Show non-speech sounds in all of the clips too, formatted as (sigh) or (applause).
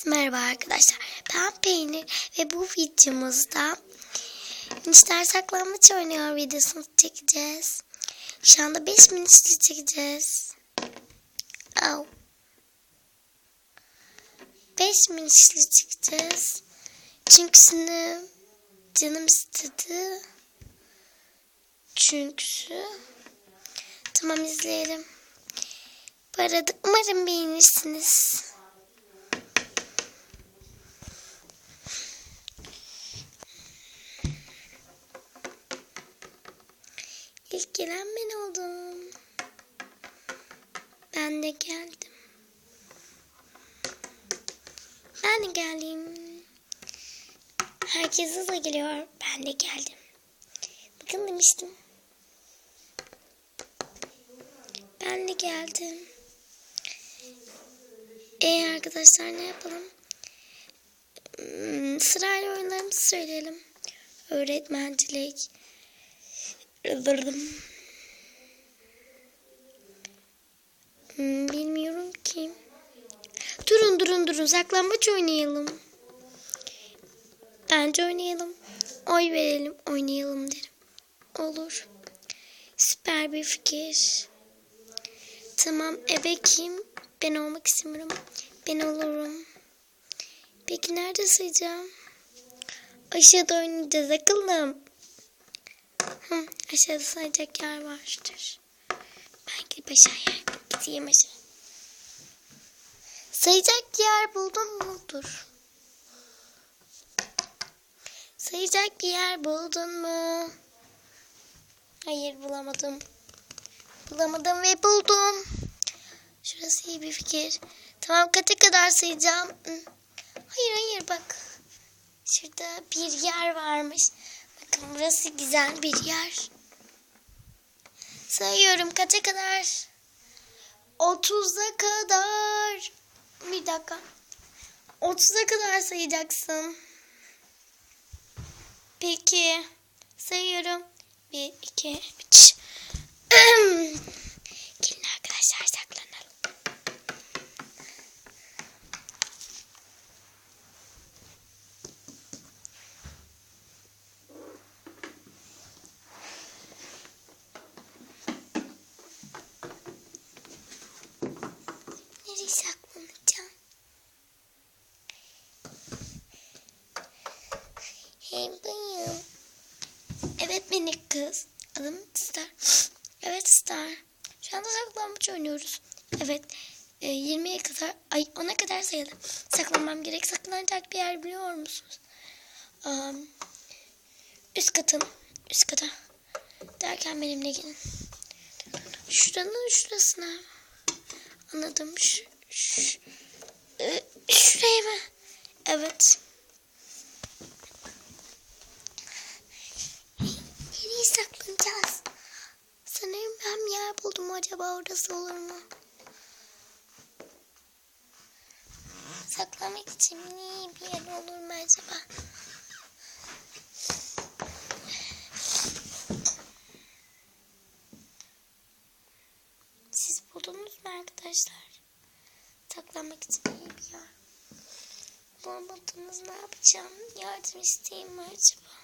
Herkese merhaba arkadaşlar. Ben Peynir ve bu videomuzda Minişler saklanmaç oynuyor videosunu çekeceğiz. Şu anda 5 minişli çekeceğiz. Au. 5 minişli çekeceğiz. Çünkü canım istedi. Çünkü tamam izleyelim. Bu arada umarım beğenirsiniz. Gelen ben oldum. Ben de geldim. Ben de geldim. Herkes hızla geliyor. Ben de geldim. Bakın demiştim. Ben de geldim. E arkadaşlar ne yapalım? Hmm, Sırayla oyunlarımızı söyleyelim. Öğretmencilik. Öldürdüm. Hmm, bilmiyorum ki. Durun durun durun saklambaç oynayalım. Bence oynayalım. Oy verelim oynayalım derim. Olur. Süper bir fikir. Tamam ebe kim? Ben olmak istemiyorum. Ben olurum. Peki nerede sayacağım? Aşağıda oynayacağız akıllım. Aşağıda sayacak yer vardır. Ben gidip aşağıya gideyim aşağı. Sayacak yer buldun mu? Dur. Sayacak bir yer buldun mu? Hayır bulamadım. Bulamadım ve buldum. Şurası iyi bir fikir. Tamam kaça kadar sayacağım? Hayır hayır bak. Şurada bir yer varmış. Burası güzel bir yer. Sayıyorum kaça kadar? 30'a kadar. Bir dakika. 30'a kadar sayacaksın. Peki. Sayıyorum. 1, 2, 3. Gelin arkadaşlar Adım Star. Evet Star. Şu anda saklambaç oynuyoruz. Evet. E, 20'ye kadar, ay 10'a kadar sayalım. Saklanmam gerek. Saklanacak bir yer biliyor musunuz? Um, üst katım. Üst kata. Derken benimle gelin. Şuranın şurasına. Anladım. Şu, şu, e, şuraya mı? Evet. Nereye saklanacağız? Sanırım ben yer buldum. Acaba orası olur mu? Saklamak için iyi bir yer olur mu acaba? Siz buldunuz mu arkadaşlar? Saklanmak için iyi bir yer. Bulamadınız ne yapacağım? Yardım isteyeyim mi acaba?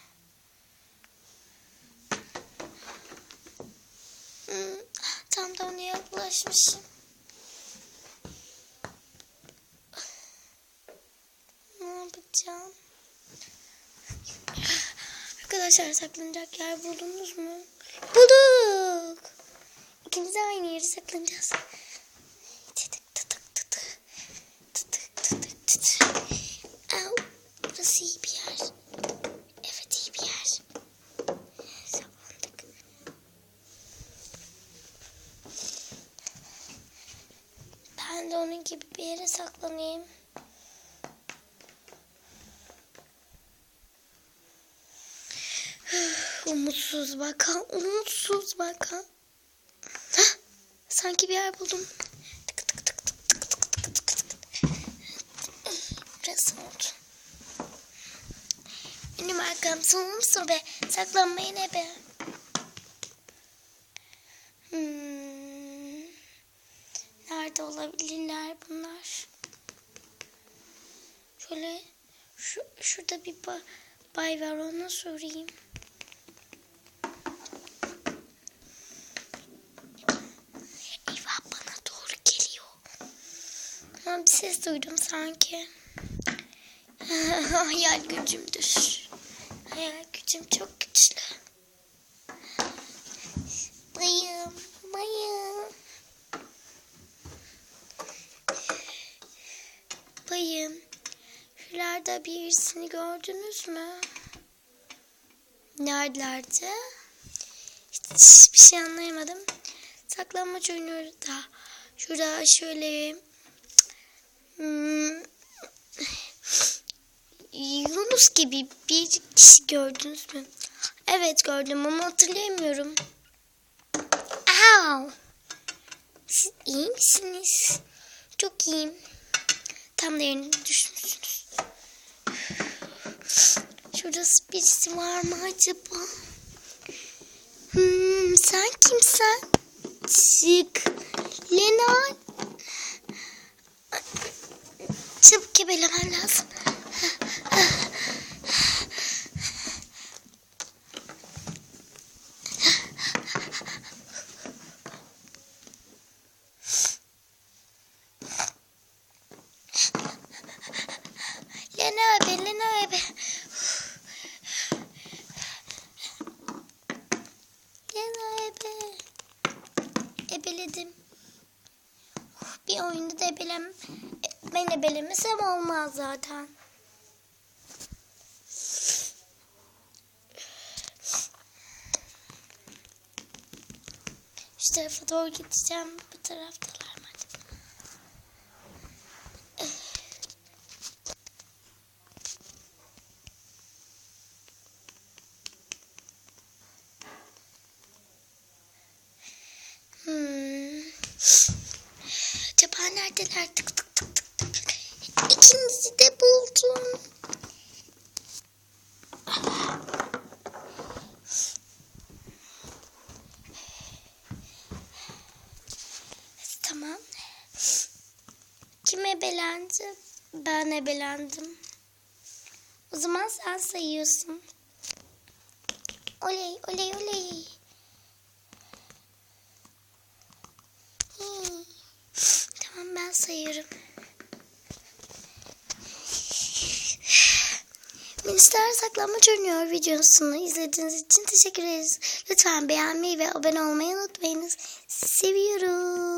Hmm, tam da ona yaklaşmışım. Ne yapacağım? Arkadaşlar saklanacak yer buldunuz mu? Bulduk. İkimiz de aynı yere saklanacağız. Tıtık tıtık tıtık. Tıtık tıtık tıtık. Au, burası iyi bir yer. Evet iyi bir yer. Saklandık. Ben de onun gibi bir yere saklanayım. Umutsuz bakan, umutsuz bakan. Sanki bir yer buldum. Tık tık tık tık tık tık. Burası oldu. Benim arkam sonumsa be. Saklanmaya ne be? Hmm. Bunlar? Şöyle şu, şurada bir ba- bay var ona sorayım. Eyvah bana doğru geliyor. Ha, bir ses duydum sanki. (laughs) Hayal gücümdür. Hayal gücüm çok güçlü. Bayım, bayım. Bayım, şuralarda birisini gördünüz mü? Neredelerde? Hiç bir şey anlayamadım. Saklanmaç oynuyoruz da. Şurada şöyle... Hmm, Yunus gibi bir kişi gördünüz mü? Evet gördüm ama hatırlayamıyorum. Au! Siz iyi misiniz? Çok iyiyim. Tam da yerine düşmüşsünüz. Şurada birisi var mı acaba? Hmm, sen kimsen? Çık. Lena. Çabuk gebelemen lazım. Lena ebe, Lena ebe. Lena ebe. Ebeledim. Bir oyunda da ebelem, ben ebelemesem olmaz zaten. Şu tarafa doğru gideceğim. Bu taraftalar mı acaba? Hmm. Acaba neredeler? Tık tık tık tık tık. İkinizi de buldum. Tamam. Kim ebelendi? Ben ebelendim. O zaman sen sayıyorsun. Oley oley oley. Hmm. Tamam ben sayıyorum. Minister saklanmaç oynuyor videosunu izlediğiniz için teşekkür ederiz. Lütfen beğenmeyi ve abone olmayı unutmayınız. Seviyoruz.